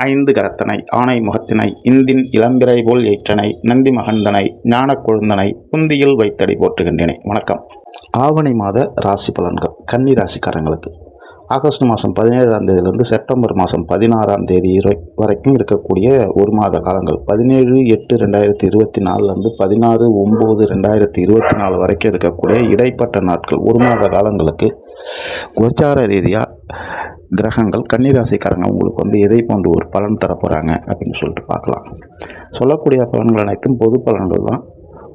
ஐந்து கரத்தனை ஆணை முகத்தினை இந்தின் இளம்பிறை போல் ஏற்றனை நந்தி மகந்தனை ஞானக் கொழுந்தனை குந்தியில் வைத்தடி போற்றுகின்றனை. வணக்கம். ஆவணி மாத ராசி பலன்கள் கன்னி ராசிக்காரங்களுக்கு. ஆகஸ்ட் மாதம் பதினேழாம் தேதியிலேருந்து செப்டம்பர் மாதம் பதினாறாம் தேதி வரைக்கும் இருக்கக்கூடிய ஒரு மாத காலங்கள். பதினேழு எட்டு ரெண்டாயிரத்தி இருபத்தி நாலுலேருந்து பதினாறு ஒம்பது ரெண்டாயிரத்தி இருபத்தி நாலு வரைக்கும் இருக்கக்கூடிய இடைப்பட்ட நாட்கள். ஒரு மாத காலங்களுக்கு கோச்சார ரீதியாக கிரகங்கள் கன்னிராசிக்காரங்க உங்களுக்கு வந்து எதை போன்று ஒரு பலன் தரப்போகிறாங்க அப்படின்னு சொல்லிட்டு பார்க்கலாம். சொல்லக்கூடிய பலன்கள் அனைத்தும் பொது பலன்கள் தான்.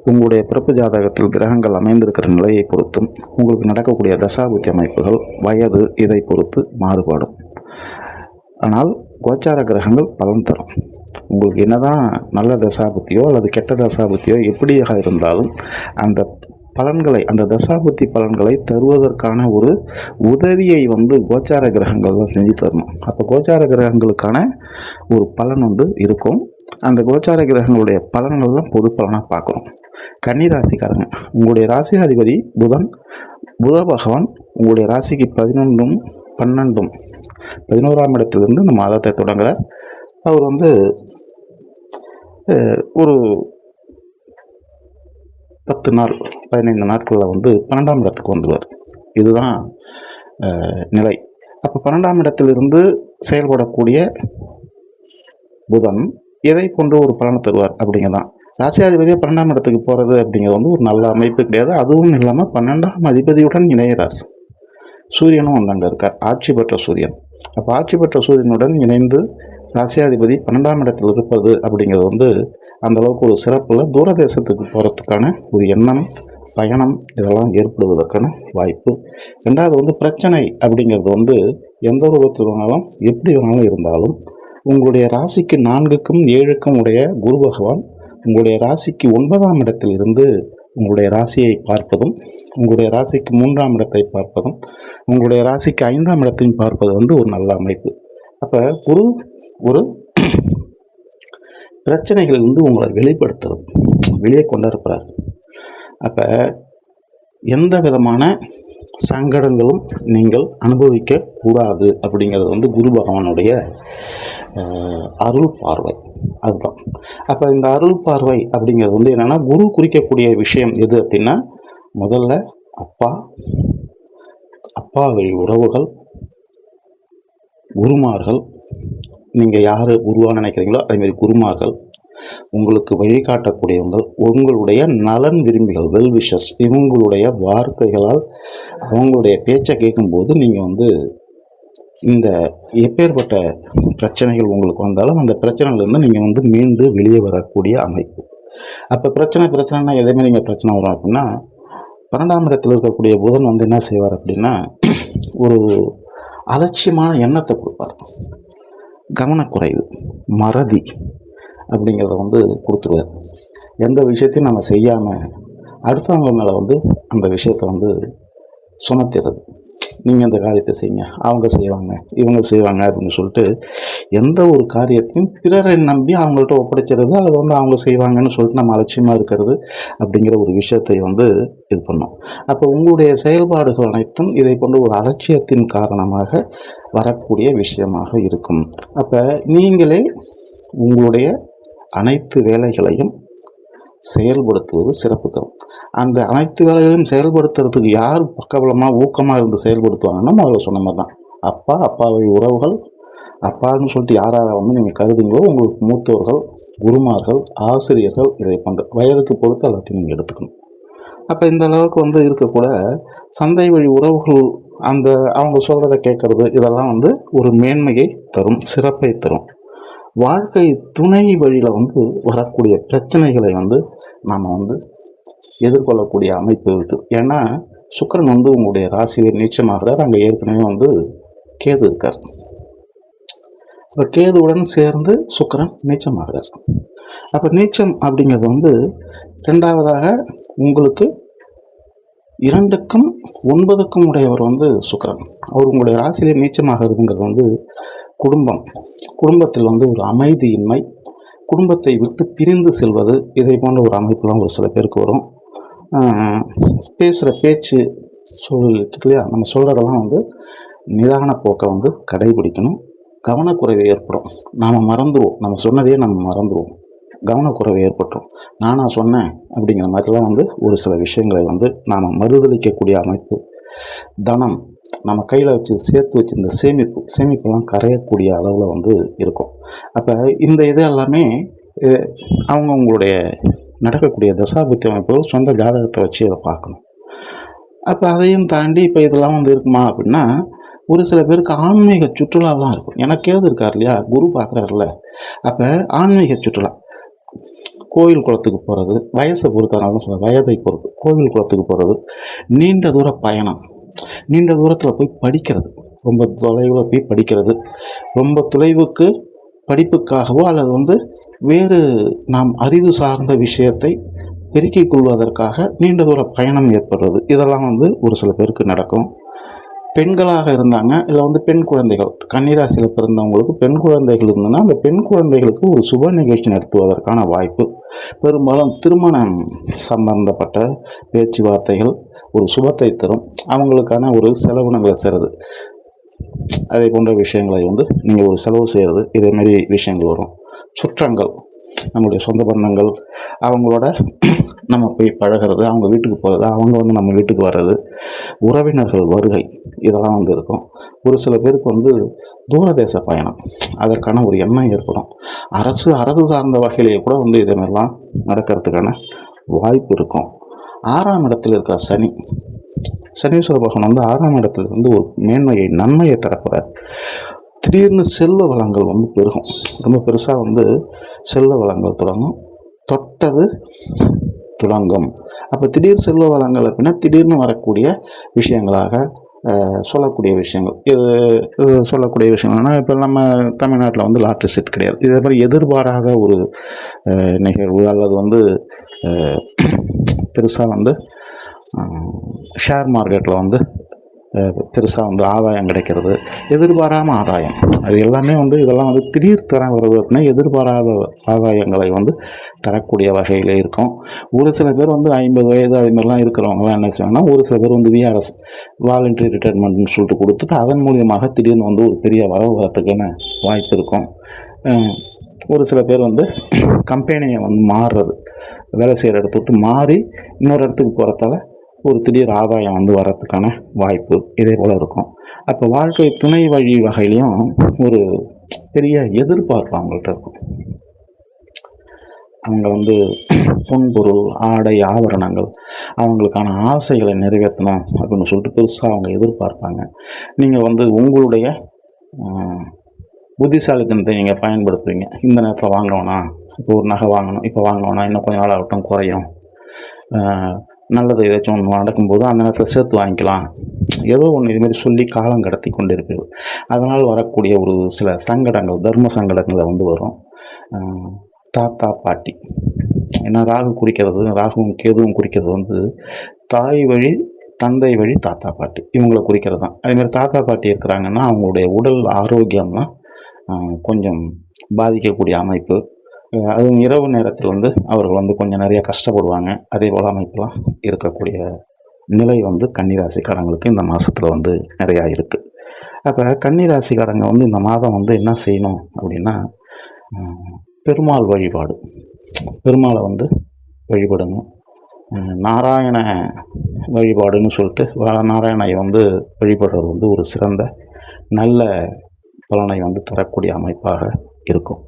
உங்களுடைய பிறப்பு ஜாதகத்தில் கிரகங்கள் அமைந்திருக்கிற நிலையை பொறுத்தும் உங்களுக்கு நடக்கக்கூடிய தசாபுத்தி அமைப்புகள் வயது இதை பொறுத்து மாறுபடும். ஆனால் கோச்சார கிரகங்கள் பலன் தரும். உங்களுக்கு என்னதான் நல்ல தசாபுத்தியோ அல்லது கெட்ட தசாபுத்தியோ எப்படியாக இருந்தாலும் அந்த பலன்களை அந்த தசாபுத்தி பலன்களை தருவதற்கான ஒரு உதவியை வந்து கோச்சார கிரகங்கள் தான் செஞ்சு தரணும். அப்போ கோச்சார கிரகங்களுக்கான ஒரு பலன் வந்து இருக்கும். அந்த கோச்சார கிரகங்களுடைய பலன்கள் தான் பொது பலனாக பார்க்குறோம் கன்னி ராசிக்காரங்க. உங்களுடைய ராசியாதிபதி புதன். புத பகவான் உங்களுடைய ராசிக்கு பதினொன்றும் பன்னெண்டும். பதினோராம் இடத்திலிருந்து இந்த மாதத்தை தொடங்குகிறார் அவர் வந்து ஒரு பத்து நாள் பதினைந்து நாட்களில் வந்து பன்னெண்டாம் இடத்துக்கு வந்துடுவார். இதுதான் நிலை. அப்போ பன்னெண்டாம் இடத்திலிருந்து செயல்படக்கூடிய புதன் எதை கொண்டு ஒரு பலனை தருவார் அப்படிங்க தான் ராசியாதிபதியாக பன்னெண்டாம் இடத்துக்கு போகிறது அப்படிங்கிறது வந்து ஒரு நல்ல அமைப்பு கிடையாது. அதுவும் இல்லாமல் பன்னெண்டாம் அதிபதியுடன் இணைகிறார். சூரியனும் வந்து அங்கே இருக்கார். ஆட்சி பெற்ற சூரியன். அப்போ ஆட்சி பெற்ற சூரியனுடன் இணைந்து ராசியாதிபதி பன்னெண்டாம் இடத்தில் இருப்பது அப்படிங்கிறது வந்து அந்தளவுக்கு ஒரு சிறப்பில் தூரதேசத்துக்கு போகிறதுக்கான ஒரு எண்ணம் பயணம் இதெல்லாம் ஏற்படுவதற்கான வாய்ப்பு. ரெண்டாவது வந்து பிரச்சனை அப்படிங்கிறது வந்து எந்த ரூபத்தில் வேணாலும் எப்படி வேணாலும் இருந்தாலும் உங்களுடைய ராசிக்கு நான்குக்கும் ஏழுக்கும் உடைய குரு பகவான் உங்களுடைய ராசிக்கு ஒன்பதாம் இடத்தில் இருந்து உங்களுடைய ராசியை பார்ப்பதும் உங்களுடைய ராசிக்கு மூன்றாம் இடத்தை பார்ப்பதும் உங்களுடைய ராசிக்கு ஐந்தாம் இடத்தையும் பார்ப்பது வந்து ஒரு நல்ல அமைப்பு. அப்போ குரு ஒரு பிரச்சனைகள் வந்து உங்களை வெளிப்படுத்துறது வெளியே கொண்டு இருப்பார் அப்போ எந்த விதமான சங்கடங்களும் நீங்கள் அனுபவிக்க கூடாது அப்படிங்கிறது வந்து குரு பகவானுடைய அருள் பார்வை. அதுதான். அப்போ இந்த அருள் பார்வை அப்படிங்கிறது வந்து என்னென்னா குரு குறிக்கக்கூடிய விஷயம் எது அப்படின்னா முதல்ல அப்பா அப்பா வழி உறவுகள் குருமார்கள். நீங்கள் யார் குருவாக நினைக்கிறீங்களோ அதேமாரி குருமார்கள் உங்களுக்கு வழிகாட்டக்கூடியவங்கள் உங்களுடைய நலன் விரும்பிகள் வெல்விஷஸ் இவங்களுடைய வார்த்தைகளால் அவங்களுடைய பேச்சை கேட்கும்போது நீங்கள் வந்து இந்த எப்பேற்பட்ட பிரச்சனைகள் உங்களுக்கு வந்தாலும் அந்த பிரச்சனையிலேருந்து நீங்கள் வந்து மீண்டு வெளியே வரக்கூடிய அமைப்பு. அப்போ பிரச்சனை பிரச்சனைனா எதேமாரி நீங்கள் பிரச்சனை வரும் அப்படின்னா பன்னெண்டாம் இடத்தில் இருக்கக்கூடிய புதன் வந்து என்ன செய்வார் அப்படின்னா ஒரு அலட்சியமான எண்ணத்தை கொடுப்பார். கவனக்குறைவு மறதி அப்படிங்கிறத வந்து கொடுத்துருவார். எந்த விஷயத்தையும் நம்ம செய்யாமல் அடுத்தவங்க மேலே வந்து அந்த விஷயத்தை வந்து சுமத்திடுறது நீங்கள் அந்த காரியத்தை செய்யுங்க அவங்க செய்வாங்க இவங்க செய்வாங்க அப்படின்னு சொல்லிட்டு எந்த ஒரு காரியத்தையும் பிறரை நம்பி அவங்கள்ட்ட ஒப்படைச்சிடுறது அல்லது வந்து அவங்க செய்வாங்கன்னு சொல்லிட்டு நம்ம அலட்சியமாக இருக்கிறது அப்படிங்கிற ஒரு விஷயத்தை வந்து இது பண்ணோம். அப்போ உங்களுடைய செயல்பாடுகள் அனைத்தும் இதை கொண்டு ஒரு அலட்சியத்தின் காரணமாக வரக்கூடிய விஷயமாக இருக்கும். அப்போ நீங்களே உங்களுடைய அனைத்து வேலைகளையும் செயல்படுத்துவது சிறப்பு தரும். அந்த அனைத்து வேலைகளையும் செயல்படுத்துறதுக்கு யார் பக்கபலமாக ஊக்கமாக இருந்து செயல்படுத்துவாங்கன்னா முதல்ல சொன்ன மாதிரி தான் அப்பா அப்பாவை உறவுகள் அப்பான்னு சொல்லிட்டு யார் யாரை வந்து நீங்கள் கருதுங்களோ உங்களுக்கு மூத்தவர்கள் குருமார்கள் ஆசிரியர்கள் இதை பண்ணுற வயதுக்கு பொறுத்து எல்லாத்தையும் நீங்கள் எடுத்துக்கணும். அப்போ இந்த அளவுக்கு வந்து இருக்கக்கூட சந்தை வழி உறவுகள் அந்த அவங்க சொல்கிறத கேட்குறது இதெல்லாம் வந்து ஒரு மேன்மையை தரும் சிறப்பை தரும். வாழ்க்கை துணை வழியில் வந்து வரக்கூடிய பிரச்சனைகளை வந்து நாம் வந்து எதிர்கொள்ளக்கூடிய அமைப்பு இருக்குது ஏன்னா சுக்கரன் வந்து உங்களுடைய ராசியை நீச்சமாகிறார். அங்கே ஏற்கனவே வந்து கேது இருக்கார். இப்போ கேதுவுடன் சேர்ந்து சுக்கரன் நீச்சமாகிறார். அப்போ நீச்சம் அப்படிங்கிறது வந்து ரெண்டாவதாக உங்களுக்கு இரண்டுக்கும் ஒன்பதுக்கும் உடையவர் வந்து சுக்கரன். அவர் உங்களுடைய ராசியிலே நீச்சமாகிறதுங்கிறது வந்து குடும்பம். குடும்பத்தில் வந்து ஒரு அமைதியின்மை. குடும்பத்தை விட்டு பிரிந்து செல்வது இதை போன்ற ஒரு அமைப்புலாம் ஒரு சில பேருக்கு வரும். பேசுகிற பேச்சு சூழல் இல்லையா? நம்ம சொல்கிறதெல்லாம் வந்து நிதான போக்கை வந்து கடைபிடிக்கணும். கவனக்குறைவு ஏற்படும். நாம் மறந்துடுவோம் நம்ம சொன்னதையே நம்ம மறந்துடுவோம் கவனக்குறைவு ஏற்பட்டுரும். நானாக சொன்னேன் அப்படிங்கிற மாதிரிலாம் வந்து ஒரு சில விஷயங்களை வந்து நாம் மறுதளிக்கக்கூடிய அமைப்பு. தனம் நம்ம கையில் வச்சு சேர்த்து வச்சு இந்த சேமிப்பு சேமிப்பெல்லாம் கரையக்கூடிய அளவில் வந்து இருக்கும். அப்போ இந்த இது எல்லாமே அவங்கவுங்களுடைய நடக்கக்கூடிய தசாபுத்தி அமைப்பு சொந்த ஜாதகத்தை வச்சு அதை பார்க்கணும். அப்போ அதையும் தாண்டி இப்போ இதெல்லாம் வந்து இருக்குமா அப்படின்னா ஒரு சில பேருக்கு ஆன்மீக சுற்றுலாலாம் இருக்கும். எனக்கேது இருக்கார் இல்லையா? குரு பார்க்குறாருல அப்போ ஆன்மீக சுற்றுலா. கோயில் குளத்துக்கு போகிறது வயசை பொறுத்தனாலும் சொல்ல வயதை பொறுத்து. கோவில் குளத்துக்கு போகிறது நீண்ட தூர பயணம். நீண்ட தூரத்தில் போய் படிக்கிறது. ரொம்ப தொலைவில் போய் படிக்கிறது. ரொம்ப தொலைவுக்கு படிப்புக்காகவோ அல்லது வந்து வேறு நாம் அறிவு சார்ந்த விஷயத்தை பெருக்கிக் கொள்வதற்காக நீண்ட தூர பயணம் ஏற்படுறது. இதெல்லாம் வந்து ஒரு சில பேருக்கு நடக்கும். பெண்களாக இருந்தாங்க இல்லை வந்து பெண் குழந்தைகள். கன்னிராசியில் பிறந்தவங்களுக்கு பெண் குழந்தைகள் இருந்ததுன்னா அந்த பெண் குழந்தைகளுக்கு ஒரு சுப நிகழ்ச்சி நடத்துவதற்கான வாய்ப்பு. பெரும்பாலும் திருமணம் சம்பந்தப்பட்ட பேச்சுவார்த்தைகள் ஒரு சுபத்தை தரும். அவங்களுக்கான ஒரு செலவினங்களை செய்கிறது அதே போன்ற விஷயங்களை வந்து நீங்கள் ஒரு செலவு செய்கிறது இதே மாதிரி விஷயங்கள் வரும். சுற்றங்கள் நம்முடைய சொந்த பந்தங்கள் அவங்களோட நம்ம போய் பழகிறது அவங்க வீட்டுக்கு போகிறது அவங்க வந்து நம்ம வீட்டுக்கு வர்றது உறவினர்கள் வருகை. இதெல்லாம் வந்து இருக்கும். ஒரு சில பேருக்கு வந்து தூரதேச பயணம். அதற்கான ஒரு எண்ணம் ஏற்படும். அரசு அரசு சார்ந்த வகையிலேயே கூட வந்து இதே மாதிரிலாம் நடக்கிறதுக்கான வாய்ப்பு இருக்கும். ஆறாம் இடத்துல இருக்கிற சனி. சனீஸ்வர பகவான் வந்து ஆறாம் இடத்துல வந்து ஒரு மேன்மையை நன்மையை தரக்கூடாது திடீர்னு செல்வ வளங்கள் வந்து பெருகும். ரொம்ப பெருசாக வந்து செல்வ வளங்கள் தொடங்கும். தொட்டது துலங்கும். அப்போ திடீர் செல்வ வளங்கள் அப்படின்னா திடீர்னு வரக்கூடிய விஷயங்களாக சொல்லக்கூடிய விஷயங்கள். இது இது சொல்லக்கூடிய விஷயங்கள்னா இப்போ நம்ம தமிழ்நாட்டில் வந்து லாட்ரி செட் கிடையாது. இதே மாதிரி எதிர்பாராத ஒரு நிகழ்வு அல்லது வந்து பெருசாக வந்து ஷேர் மார்க்கெட்டில் வந்து பெருசாக வந்து ஆதாயம் கிடைக்கிறது. எதிர்பாராமல் ஆதாயம். அது எல்லாமே வந்து இதெல்லாம் வந்து திடீர் தர வருது அப்படின்னா எதிர்பாராத ஆதாயங்களை வந்து தரக்கூடிய வகையில் இருக்கும். ஒரு சில பேர் வந்து ஐம்பது வயது அதுமாதிரிலாம் இருக்கிறவங்களாம் இருக்கிறவங்கலாம் என்ன செய்வாங்கன்னா ஒரு சில பேர் வந்து விஆர்எஸ் வாலண்டரி ரிட்டைர்மெண்ட்னு சொல்லிட்டு கொடுத்துட்டு அதன் மூலியமாக திடீர்னு வந்து ஒரு பெரிய வரவு வரத்துக்கான வாய்ப்பு இருக்கும். ஒரு சில பேர் வந்து கம்பெனியை வந்து மாறுறது. வேலை செய்கிற இடத்த விட்டு மாறி இன்னொரு இடத்துக்கு போகிறதால ஒரு திடீர் ஆதாயம் வந்து வர்றதுக்கான வாய்ப்பு இதே போல் இருக்கும். அப்போ வாழ்க்கை துணை வழி வகையிலையும் ஒரு பெரிய எதிர்பார்ப்பு அவங்கள்ட்ட இருக்கும். அவங்க வந்து பொன்பொருள் ஆடை ஆபரணங்கள் அவங்களுக்கான ஆசைகளை நிறைவேற்றணும் அப்படின்னு சொல்லிட்டு பெருசாக அவங்க எதிர்பார்ப்பாங்க. நீங்கள் வந்து உங்களுடைய புத்திசாலித்தனத்தை நீங்கள் பயன்படுத்துவீங்க. இந்த நேரத்தில் வாங்க வேணாம் இப்போ ஒரு நகை வாங்கணும் இப்போ வாங்க வேணாம் இன்னும் கொஞ்சம் நாள் ஆகட்டும் குறையும். நல்லது ஏதாச்சும் ஒன்று நடக்கும்போது அந்த நேரத்தில் சேர்த்து வாங்கிக்கலாம். ஏதோ ஒன்று இதுமாரி சொல்லி காலம் கடத்தி கொண்டு இருப்பீர்கள் அதனால் வரக்கூடிய ஒரு சில சங்கடங்கள் தர்ம சங்கடங்களை வந்து வரும். தாத்தா பாட்டி. ஏன்னா ராகு குறிக்கிறது ராகுவும் கேதுவும் குறிக்கிறது வந்து தாய் வழி தந்தை வழி தாத்தா பாட்டி. இவங்களை குறிக்கிறது தான். அதேமாதிரி தாத்தா பாட்டி இருக்கிறாங்கன்னா அவங்களுடைய உடல் ஆரோக்கியம்லாம் கொஞ்சம் பாதிக்கக்கூடிய அமைப்பு. அதுவும் இரவு நேரத்தில் வந்து அவர்கள் வந்து கொஞ்சம் நிறைய கஷ்டப்படுவாங்க. அதே போல் அமைப்பெல்லாம் இருக்கக்கூடிய நிலை வந்து கன்னிராசிக்காரங்களுக்கு இந்த மாதத்தில் வந்து நிறையா இருக்குது அப்போ கன்னிராசிக்காரங்க வந்து இந்த மாதம் வந்து என்ன செய்யணும் அப்படின்னா பெருமாள் வழிபாடு. பெருமாளை வந்து வழிபடுங்க நாராயண வழிபாடுன்னு சொல்லிட்டு வா- நாராயணை வந்து வழிபடுறது வந்து ஒரு சிறந்த நல்ல பலனை வந்து தரக்கூடிய அமைப்பாக இருக்கும்.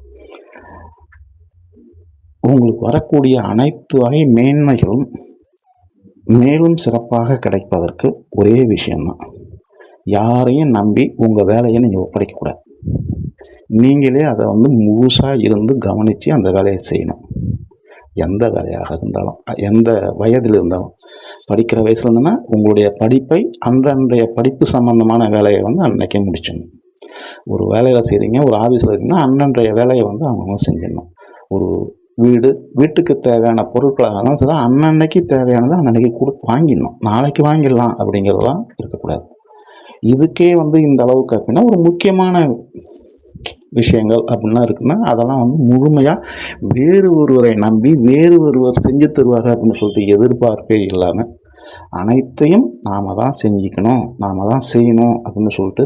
உங்களுக்கு வரக்கூடிய அனைத்து வகை மேன்மைகளும் மேலும் சிறப்பாக கிடைப்பதற்கு ஒரே விஷயம்தான். யாரையும் நம்பி உங்கள் வேலையை நீங்கள் ஒப்படைக்கக்கூடாது நீங்களே அதை வந்து முழுசாக இருந்து கவனித்து அந்த வேலையை செய்யணும். எந்த வேலையாக இருந்தாலும் எந்த வயதில் இருந்தாலும். படிக்கிற வயசில் இருந்ததுன்னா உங்களுடைய படிப்பை அன்றன்றைய படிப்பு சம்பந்தமான வேலையை வந்து அன்னைக்கே முடிச்சிடணும். ஒரு வேலையில் செய்கிறீங்க ஒரு ஆஃபீஸில் இருக்கீங்கன்னா அன்றன்றைய வேலையை வந்து அவங்க செஞ்சிடணும். ஒரு வீடு வீட்டுக்கு தேவையான பொருட்களாக தான் சரி அன்னன்னைக்கு தேவையானதை அன்னன்னைக்கு கொடுத்து வாங்கிடணும். நாளைக்கு வாங்கிடலாம் அப்படிங்கிறதெல்லாம் இருக்கக்கூடாது. இதுக்கே வந்து இந்த அளவுக்கு அப்படின்னா ஒரு முக்கியமான விஷயங்கள் அப்படின்னா இருக்குன்னா அதெல்லாம் வந்து முழுமையாக வேறு ஒருவரை நம்பி வேறு ஒருவர் செஞ்சு தருவார் அப்படின்னு சொல்லிட்டு எதிர்பார்ப்பே இல்லாமல் அனைத்தையும் நாம தான் செஞ்சுக்கணும் நாம தான் செய்யணும் அப்படின்னு சொல்லிட்டு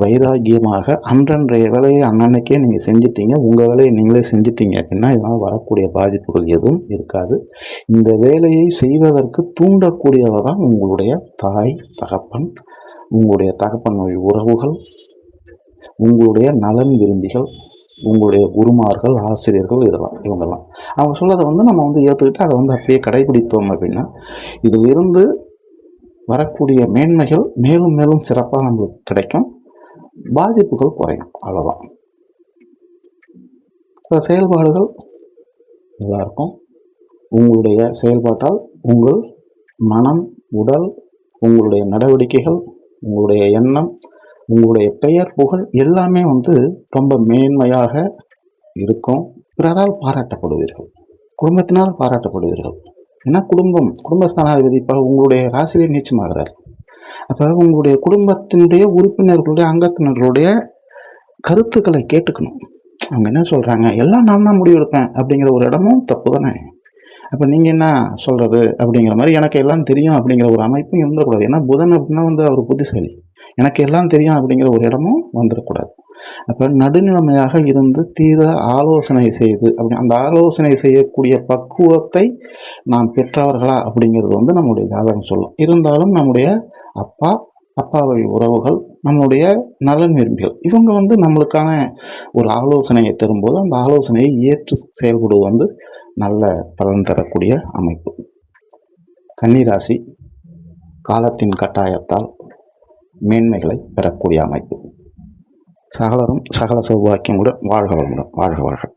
வைராக்கியமாக அன்றன்றைய வேலையை அன்னன்னைக்கே நீங்கள் செஞ்சிட்டீங்க உங்கள் வேலையை நீங்களே செஞ்சிட்டீங்க அப்படின்னா இதனால் வரக்கூடிய பாதிப்புகள் எதுவும் இருக்காது. இந்த வேலையை செய்வதற்கு தூண்டக்கூடியவ தான் உங்களுடைய தாய் தகப்பன் உங்களுடைய தகப்பன் உறவுகள் உங்களுடைய நலன் விரும்பிகள் உங்களுடைய குருமார்கள் ஆசிரியர்கள் இதெல்லாம் இவங்கெல்லாம். அவங்க சொல்லதை வந்து நம்ம வந்து ஏற்றுக்கிட்டு அதை வந்து அப்படியே கடைபிடித்தோம் அப்படின்னா இதில் இருந்து வரக்கூடிய மேன்மைகள் மேலும் மேலும் சிறப்பாக நம்மளுக்கு கிடைக்கும். பாதிப்புகள் குறையும் அவ்வளோதான் சில செயல்பாடுகள் நல்லாயிருக்கும் உங்களுடைய செயல்பாட்டால் உங்கள் மனம் உடல் உங்களுடைய நடவடிக்கைகள் உங்களுடைய எண்ணம் உங்களுடைய பெயர் புகழ் எல்லாமே வந்து ரொம்ப மேன்மையாக இருக்கும். பிறரால் பாராட்டப்படுவீர்கள். குடும்பத்தினால் பாராட்டப்படுவீர்கள். ஏன்னா குடும்பம் குடும்பஸ்தானாதிபதி இப்போ உங்களுடைய ராசியிலே நீச்சமாகிறார். அப்போ உங்களுடைய குடும்பத்தினுடைய உறுப்பினர்களுடைய அங்கத்தினர்களுடைய கருத்துக்களை கேட்டுக்கணும். அவங்க என்ன சொல்கிறாங்க எல்லாம் நான் தான் முடிவெடுப்பேன் அப்படிங்கிற ஒரு இடமும் தப்பு தானே? அப்போ நீங்கள் என்ன சொல்கிறது அப்படிங்கிற மாதிரி எனக்கு எல்லாம் தெரியும் அப்படிங்கிற ஒரு அமைப்பும் இருந்துடக்கூடாது. ஏன்னா புதன் அப்படின்னா வந்து அவர் புத்திசாலி. எனக்கு எல்லாம் தெரியும் அப்படிங்கிற ஒரு இடமும் வந்துடக்கூடாது அப்போ நடுநிலைமையாக இருந்து தீர ஆலோசனை செய்து அப்படி அந்த ஆலோசனை செய்யக்கூடிய பக்குவத்தை நாம் பெற்றவர்களா அப்படிங்கிறது வந்து நம்முடைய ஜாதகம் சொல்லும். இருந்தாலும் நம்முடைய அப்பா அப்பா வழி உறவுகள் நம்மளுடைய நலன் விரும்பிகள் இவங்க வந்து நம்மளுக்கான ஒரு ஆலோசனையை தரும்போது அந்த ஆலோசனையை ஏற்று செயல்படுவது வந்து நல்ல பலன் தரக்கூடிய அமைப்பு. கன்னிராசி காலத்தின் கட்டாயத்தால் மேன்மைகளை பெறக்கூடிய அமைப்பு. சகலரும் சகல சௌபாக்கியங்களுடன் வாழ்க வளமுடன். வாழ்க வாழ்க